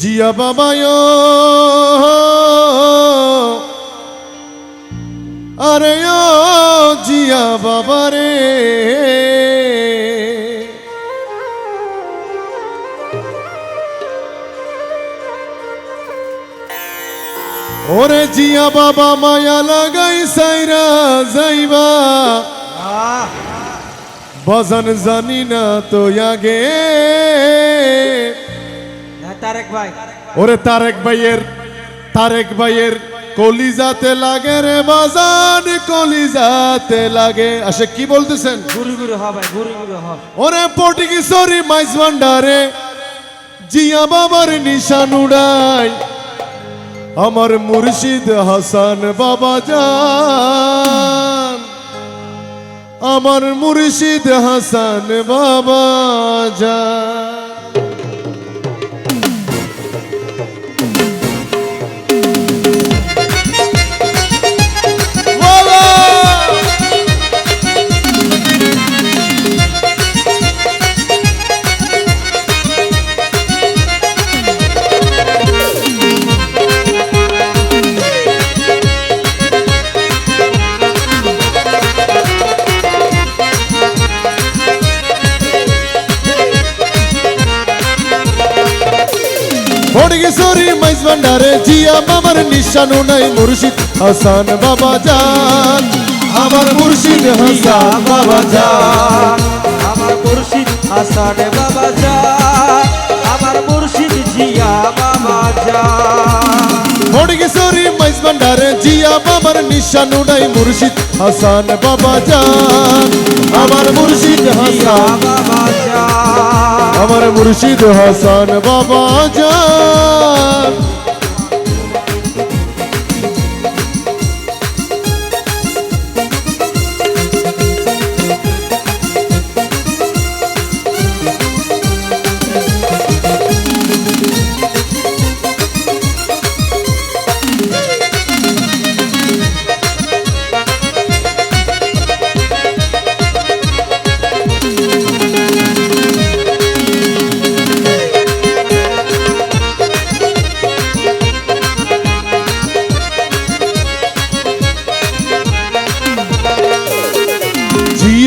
জিয়া বাবায়। আরে ও জিয়া বাবারে ওরে জিয়া বাবা মায়া লাগাই সাইরা যাইবা। বাজান জানি না তো আগে। তারেক ভাই। ওরে তারেক ভাইয়ের তারেক ভাইয়ের কলিজাতে লাগে রে বাজান কলিজাতে লাগে। আসে কি বলতেছেন? গুরু গুরু হ ভাই গুরু গুরু হ। ওরে পটিকি সরি মাইজ ভান্ডারে জিয়া বাবার নিশান উড়াই। আমার মুর্শিদ হাসান বাবা যান আমার মুর্শিদ হাসান বাবা যান ফড়গেশ্বরী মাইজ ভান্ডারে, জিয়া বাবার নিশানু নাই মুর্শিদ হাসান বাবা যান আমার মুর্শিদ হাসান বাবা যান আমার মুর্শিদ হাসান বাবা যা আমার মুর্শিদ জিয়া বাবা যা ফড়গেশ্বরী মাইজ ভান্ডারে, জিয়া বাবার নিশানু নাই মুর্শিদ হাসান বাবা যান আমার মুর্শিদ হাসান বাবা আমার মুর্শিদ হাসান বাবা যান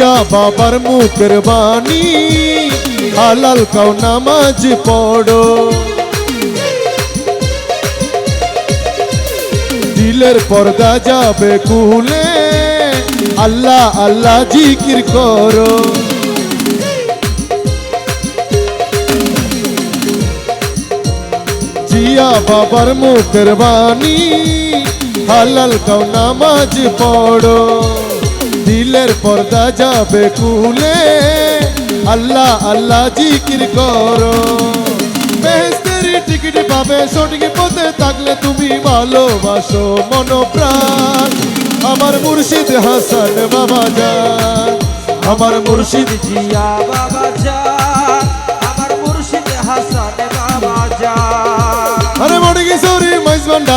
জিয়া বাবার মুখের বাণী। হালাল কাও নামাজ পড়ো। দিলের পর্দা যাবে কুলে। আল্লাহ আল্লাহ জিকির করো। জিয়া বাবার মুখের বাণী। হালাল কাও নামাজ পড়ো। দিলের পর্দা যাবে কুলে আল্লাহ আল্লাহ জিকির করো। বেহেস্তের টিকিট পাবে, সঠিক পথে থাকলে তুমি ভালোবাসো মনোপ্রাণ। আমার মুর্শিদ হাসান বাবা যান, আমার মুর্শিদ জিয়া বাবা যা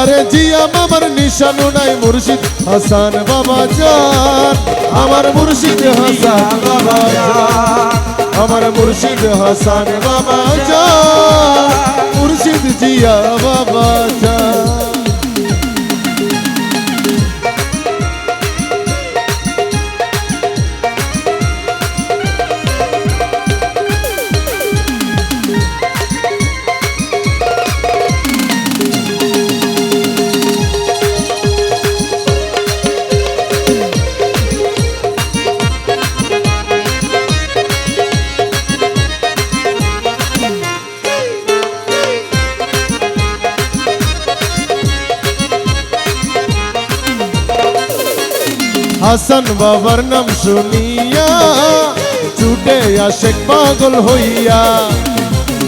ভান্ডারে জিয়া মামার নিশানু নাই মুর্শিদ। হাসান বাবা যান। আমার মুর্শিদ হাসান বাবা আমার মুর্শিদ হাসান বাবা যান। মুর্শিদ জিয়া বাবা যান। হাসান বাবার নাম শুনিয়া ছুটে আসে পাগল হইয়া।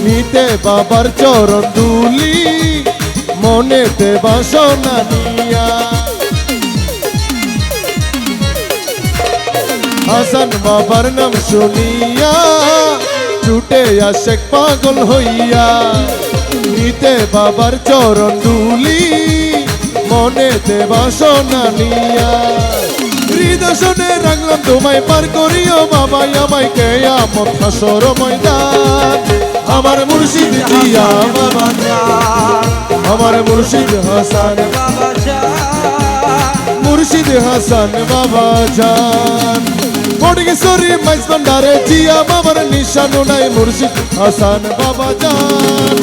নিতে বাবার চরণ দুলি, মনেতে বাসনা নিয়া। হাসান বাবার নাম শুনিয়া ছুটে আসে পাগল হইয়া। নিতে বাবার চরণ দুলি, মনেতে বাসনা নিয়া। হৃদশনে রাখলাম তোমায় পার করিও বাবাই আমায় কেয়ামত হাসর ময়দান। আমার মুর্শিদ জিয়া বাবা যা মুর্শিদ হাসান বাবা মুর্শিদ হাসান বাবা জান মডিকেশ্বরী মাইজ ভান্ডারে জিয়া বাবার নিশানো নাই মুর্শিদ হাসান বাবা জান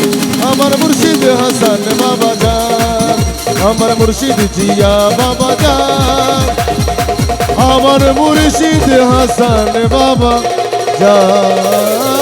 আমার মুর্শিদ হাসান বাবা জান আমার মুর্শিদ জিয়া বাবা জান আমার মুর্শিদ হাসান বাবা জান